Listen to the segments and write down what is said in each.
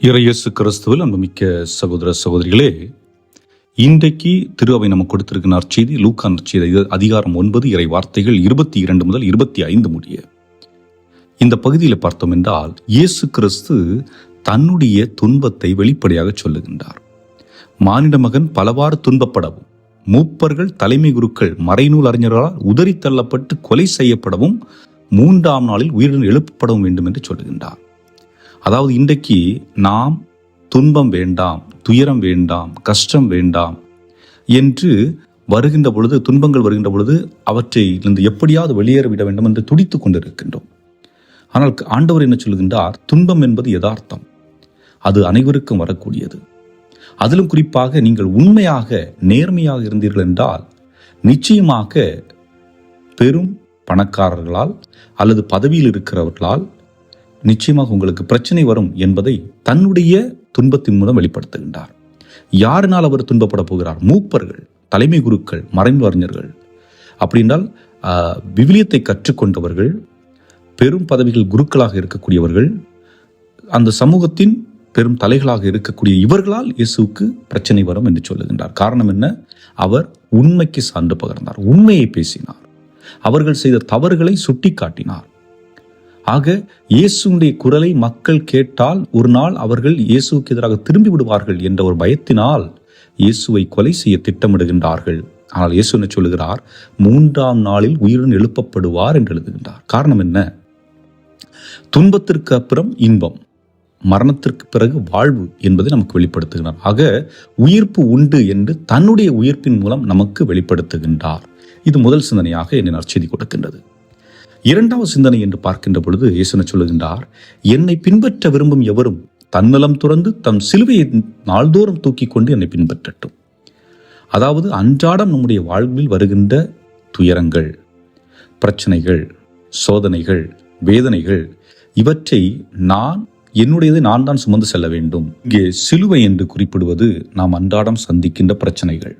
இறையேசு கிறிஸ்துவில் அன்புமிக்க சகோதர சகோதரிகளே இன்றைக்கு திரு அவை நமக்கு கொடுத்திருக்கிற நற்செய்தி லூக்கா நற்செய்தி அதிகாரம் ஒன்பது இறை வார்த்தைகள் இருபத்தி இரண்டு முதல் இருபத்தி ஐந்து முடிய. இந்த பகுதியில் பார்த்தோம் என்றால் இயேசு கிறிஸ்து தன்னுடைய துன்பத்தை வெளிப்படையாக சொல்லுகின்றார். மானிட மகன் பலவாறு துன்பப்படவும் மூப்பர்கள் தலைமை குருக்கள் மறைநூல் அறிஞர்களால் உதறி தள்ளப்பட்டு கொலை செய்யப்படவும் மூன்றாம் நாளில் உயிருடன் எழுப்பப்படவும் வேண்டும் என்று சொல்லுகின்றார். அதாவது இன்றைக்கு நாம் துன்பம் வேண்டாம் துயரம் வேண்டாம் கஷ்டம் வேண்டாம் என்று வருகின்ற பொழுது துன்பங்கள் வருகின்ற பொழுது அவற்றை இருந்து எப்படியாவது வெளியேற விட வேண்டும் என்று துடித்து கொண்டிருக்கின்றோம். ஆனால் ஆண்டவர் என்ன சொல்கின்றார் துன்பம் என்பது யதார்த்தம். அது அனைவருக்கும் வரக்கூடியது. அதிலும் குறிப்பாக நீங்கள் உண்மையாக நேர்மையாக இருந்தீர்கள் என்றால் நிச்சயமாக பெரும் பணக்காரர்களால் அல்லது பதவியில் இருக்கிறவர்களால் நிச்சயமாக உங்களுக்கு பிரச்சனை வரும் என்பதை தன்னுடைய துன்பத்தின் மூலம் வெளிப்படுத்துகின்றார். யாரினால் அவர் துன்பப்பட போகிறார்? மூப்பர்கள் தலைமை குருக்கள் மறைந்து அறிஞர்கள். அப்படின்றால் விவிலியத்தை கற்றுக்கொண்டவர்கள் பெரும் பதவிகள் குருக்களாக இருக்கக்கூடியவர்கள் அந்த சமூகத்தின் பெரும் தலைகளாக இருக்கக்கூடிய இவர்களால் இயேசுவுக்கு பிரச்சனை வரும் என்று சொல்லுகின்றார். காரணம் என்ன? அவர் உண்மைக்கு சான்று பகர்ந்தார். உண்மையை பேசினார். அவர்கள் செய்த தவறுகளை சுட்டி காட்டினார் ஆக இயேசுடைய குரலை மக்கள் கேட்டால் ஒரு நாள் அவர்கள் இயேசுவுக்கு எதிராக திரும்பி விடுவார்கள் என்ற ஒரு பயத்தினால் இயேசுவை கொலை செய்ய திட்டமிடுகின்றார்கள். ஆனால் இயேசு என்ன சொல்லுகிறார்? மூன்றாம் நாளில் உயிருடன் எழுப்பப்படுவார் என்று எழுதுகின்றார். காரணம் என்ன? துன்பத்திற்கு அப்புறம் இன்பம். மரணத்திற்கு பிறகு வாழ்வு என்பதை நமக்கு வெளிப்படுத்துகிறார் ஆக உயிர்ப்பு உண்டு என்று தன்னுடைய உயிர்ப்பின் மூலம் நமக்கு வெளிப்படுத்துகின்றார். இது முதல் சிந்தனையாக என்னை நற்செய்தி கொடுக்கின்றது. இரண்டாவது சிந்தனை என்று பார்க்கின்ற பொழுது இயேசுன சொல்லுகின்றார் என்னை பின்பற்ற விரும்பும் எவரும் தன்னலம் துறந்து தம் சிலுவையை நாள்தோறும் தூக்கி கொண்டு என்னை பின்பற்றட்டும். அதாவது அன்றாடம் நம்முடைய வாழ்வில் வருகின்ற துயரங்கள் பிரச்சனைகள் சோதனைகள் வேதனைகள் இவற்றை நான் என்னுடையதை நான் தான் சுமந்து செல்ல வேண்டும். இங்கே சிலுவை என்று குறிப்பிடுவது நாம் அன்றாடம் சந்திக்கின்ற பிரச்சனைகள்.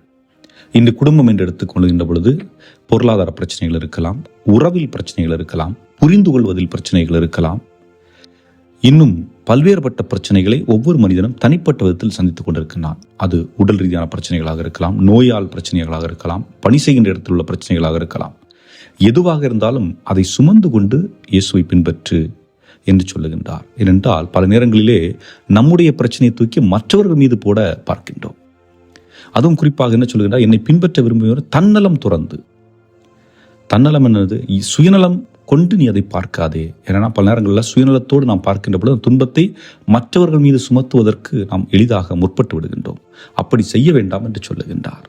இந்த குடும்பம் என்று எடுத்துக்கொள்கின்ற பொழுது பொருளாதார பிரச்சனைகள் இருக்கலாம் உறவில் பிரச்சனைகள் இருக்கலாம் புரிந்து கொள்வதில் பிரச்சனைகள் இருக்கலாம். இன்னும் பல்வேறுபட்ட பிரச்சனைகளை ஒவ்வொரு மனிதனும் தனிப்பட்ட விதத்தில் சந்தித்துக் கொண்டிருக்கிறான் அது உடல் ரீதியான பிரச்சனைகளாக இருக்கலாம் நோயால் பிரச்சனைகளாக இருக்கலாம் பணி செய்கின்ற இடத்தில் உள்ள பிரச்சனைகளாக இருக்கலாம். எதுவாக இருந்தாலும் அதை சுமந்து கொண்டு இயேசுவை பின்பற்று என்று சொல்லுகின்றார். ஏனென்றால் பல நேரங்களிலே நம்முடைய பிரச்சனையை தூக்கி மற்றவர்கள் மீது போட பார்க்கின்றோம். அதுவும் குறிப்பாக என்ன சொல்லுகின்றார்? என்னை பின்பற்ற விரும்புகிறவர் தன்னலம் துறந்து. தன்னலம் என்னது? சுயநலம் கொண்டு நீ அதை பார்க்காதே. ஏன்னா பல நேரங்களில் சுயநலத்தோடு நாம் பார்க்கின்ற பொழுது துன்பத்தை மற்றவர்கள் மீது சுமத்துவதற்கு நாம் எளிதாக முற்பட்டு விடுகின்றோம். அப்படி செய்ய வேண்டாம் என்று சொல்லுகின்றார்.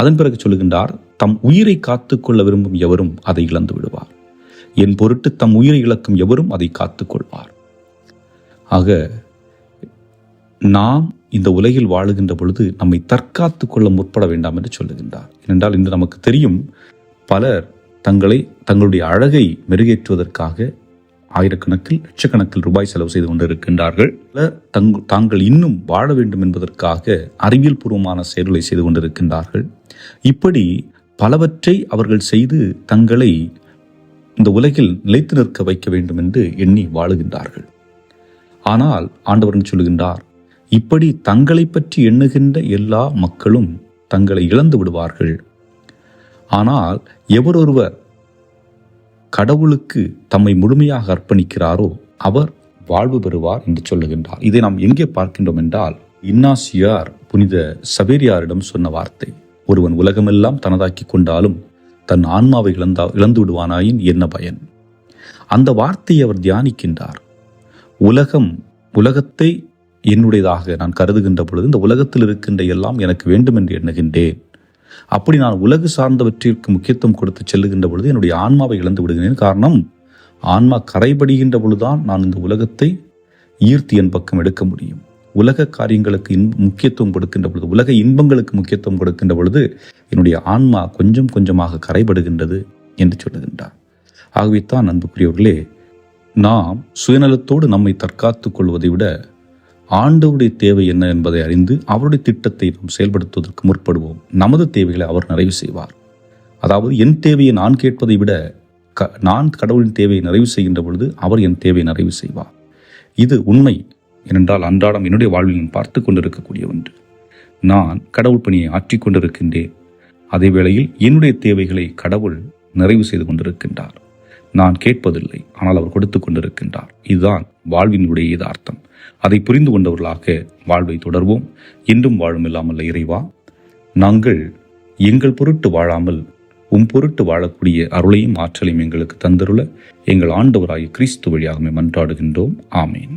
அதன் பிறகு சொல்லுகின்றார் தம் உயிரை காத்துக்கொள்ள விரும்பும் எவரும் அதை இழந்து விடுவார். என் பொருட்டு தம் உயிரை இழக்கும் எவரும் அதை காத்துக்கொள்வார் ஆக நாம் இந்த உலகில் வாழுகின்ற பொழுது நம்மை தற்காத்து கொள்ள முற்பட வேண்டாம் என்று சொல்லுகின்றார். ஏனென்றால் இன்று நமக்கு தெரியும் பலர் தங்களை தங்களுடைய அழகை மெருகேற்றுவதற்காக ஆயிரக்கணக்கில் லட்சக்கணக்கில் ரூபாய் செலவு செய்து கொண்டிருக்கின்றார்கள். பலர் தங் தாங்கள் இன்னும் வாழ வேண்டும் என்பதற்காக அறிவியல் பூர்வமான செயல்களை செய்து கொண்டிருக்கின்றார்கள். இப்படி பலவற்றை அவர்கள் செய்து தங்களை இந்த உலகில் நிலைத்து நிற்க வைக்க வேண்டும் என்று எண்ணி வாழுகின்றார்கள். ஆனால் ஆண்டவர் சொல்லுகின்றார்? இப்படி தங்களை பற்றி எண்ணுகின்ற எல்லா மக்களும் தங்களை இழந்து விடுவார்கள். ஆனால் எவரொருவர் கடவுளுக்கு தம்மை முழுமையாக அர்ப்பணிக்கிறாரோ அவர் வாழ்வு பெறுவார் என்று சொல்லுகின்றார். இதை நாம் எங்கே பார்க்கின்றோம் என்றால் இன்னாசியார் புனித சபேரியாரிடம் சொன்ன வார்த்தை ஒருவன் உலகமெல்லாம் தனதாக்கி கொண்டாலும் தன் ஆன்மாவை இழந்தா இழந்து விடுவானாயின் என்ன பயன்? அந்த வார்த்தையை அவர் தியானிக்கின்றார். உலகம் உலகத்தை என்னுடையதாக நான் கருதுகின்ற பொழுது இந்த உலகத்தில் இருக்கின்ற எல்லாம் எனக்கு வேண்டும் என்று எண்ணுகின்றேன். அப்படி நான் உலகு சார்ந்தவற்றிற்கு முக்கியத்துவம் கொடுத்து செல்லுகின்ற பொழுது என்னுடைய ஆன்மாவை இழந்து விடுகிறேன். காரணம் ஆன்மா கரைபடுகின்ற பொழுதுதான் நான் இந்த உலகத்தை ஈர்த்து என் பக்கம் எடுக்க முடியும். உலக காரியங்களுக்கு இன் முக்கியத்துவம் கொடுக்கின்ற பொழுது உலக இன்பங்களுக்கு முக்கியத்துவம் கொடுக்கின்ற பொழுது என்னுடைய ஆன்மா கொஞ்சம் கொஞ்சமாக கரைபடுகின்றது என்று சொல்லுகின்றார். ஆகவே தான் அன்புக்குரியவர்களே நாம் சுயநலத்தோடு நம்மை தற்காத்துக் கொள்வதை விட ஆண்டவருடைய தேவை என்ன என்பதை அறிந்து அவருடைய திட்டத்தை நாம் செயல்படுத்துவதற்கு முற்படுவோம். நமது தேவைகளை அவர் நிறைவு செய்வார். அதாவது என் தேவையை நான் கேட்பதை விட க நான் கடவுளின் தேவையை நிறைவு செய்கின்ற பொழுது அவர் என் தேவையை நிறைவு செய்வார். இது உண்மை ஏனென்றால் அன்றாடம் என்னுடைய வாழ்வில் நான் பார்த்து கொண்டிருக்கக்கூடிய ஒன்று. நான் கடவுள் பணியை ஆற்றிக் கொண்டிருக்கின்றேன். அதே வேளையில் என்னுடைய தேவைகளை கடவுள் நிறைவு செய்து கொண்டிருக்கின்றார். நான் கேட்பதில்லை ஆனால் அவர் கொடுத்து கொண்டிருக்கின்றார். இதுதான் வாழ்வினுடைய யதார்த்தம். அதை புரிந்து கொண்டவர்களாக வாழ்வை தொடர்வோம். என்றும் வாழும் இல்லாமல் இறைவா நாங்கள் எங்கள் பொருட்டு வாழாமல் உம் பொருட்டு வாழக்கூடிய அருளையும் ஆற்றலையும் எங்களுக்கு தந்தருள எங்கள் ஆண்டவராகிய கிறிஸ்து வழியாகவே மன்றாடுகின்றோம் ஆமேன்.